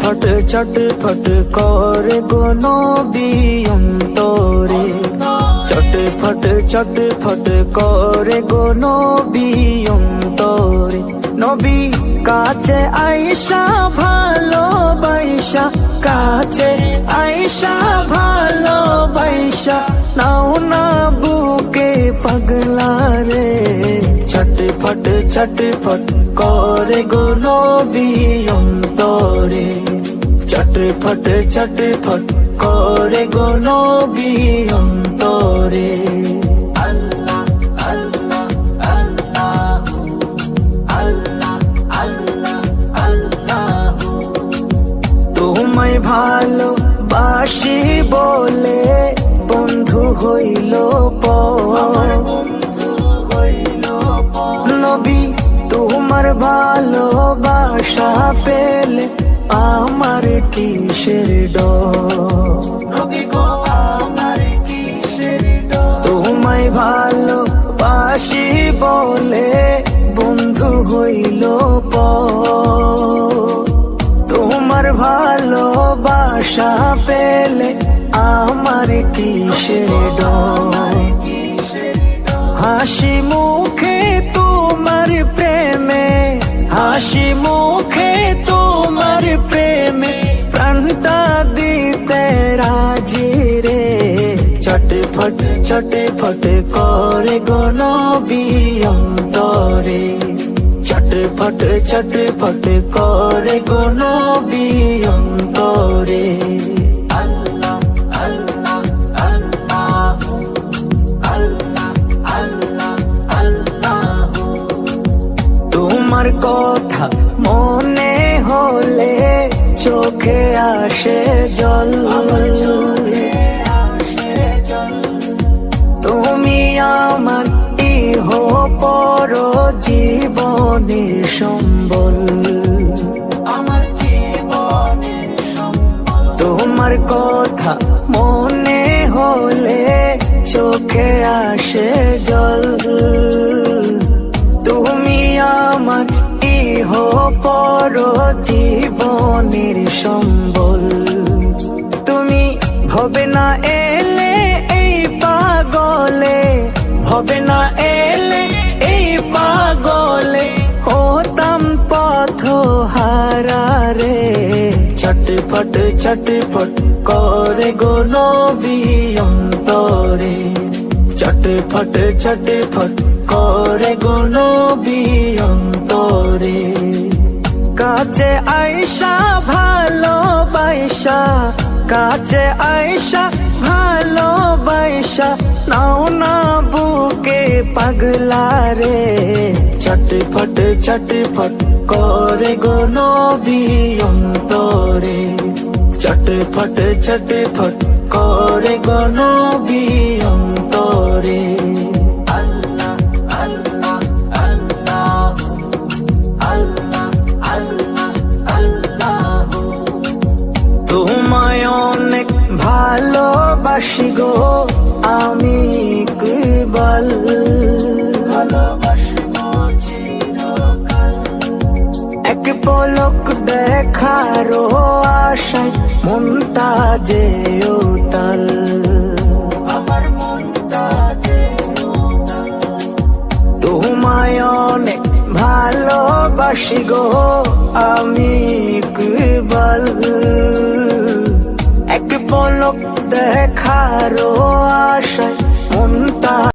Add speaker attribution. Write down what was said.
Speaker 1: ফট
Speaker 2: চট ফট কর গোনবি অন্তরে চট ফট কর গোনবি অন্তরে নবী, কাছে আইসা ভালোবাসা কাছে আইসা ভালোবাসা নাও না বুকে পাগলা রে। ছটফট ছটফট করে গো নবী অন্তরে। চটফট চটফট করে গো নবী অন্তরে। হইল নবী, তোমার ভালোবাসা পেলে আমার কিসের
Speaker 1: ড
Speaker 2: তোমায় ভালোবাসি বলে বন্ধু হইল প তোমার ভালোবাসা পেল কিসের হাসি মুখে তোমার প্রেমে হাসি মুখে তোমার প্রেমে প্রাণটা দিতে রাজি রে চটফট চটফট করে গনবী অন্তরে চটফট চটফট করে গনবী তোমার কথা মনে হলে চোখে আসে জল। তুমি আমার ইহ পর জীবনের সম্বল। তোমার কথা মনে হলে চোখে আসে জীবনের সম্বল। তুমি ভবে না এলে এই পাগলে, ভবে না এলে এই পাগলে, হতাম পথ হারারে। চটফট চটফট করে গো নবী অন্তরে। চটফট চটফট করে গো নবী অন্তরে। কাছে আইসা ভালোবাসা কাছে আইসা ভালোবাসা নাও না বুকে পাগলা রে। চটফট চটফট করে গো নবী অন্তরে। চটফট চটফট করে গো নবী অন্তরে। ভালোবাসি গো আমি ইকবাল এক পলক দেখারও আশায় মনটা যে উতাল
Speaker 1: আমার মনটা যে
Speaker 2: তোমায় অনেক ভালোবাসি গো আমি রূপ দেখারও আশায়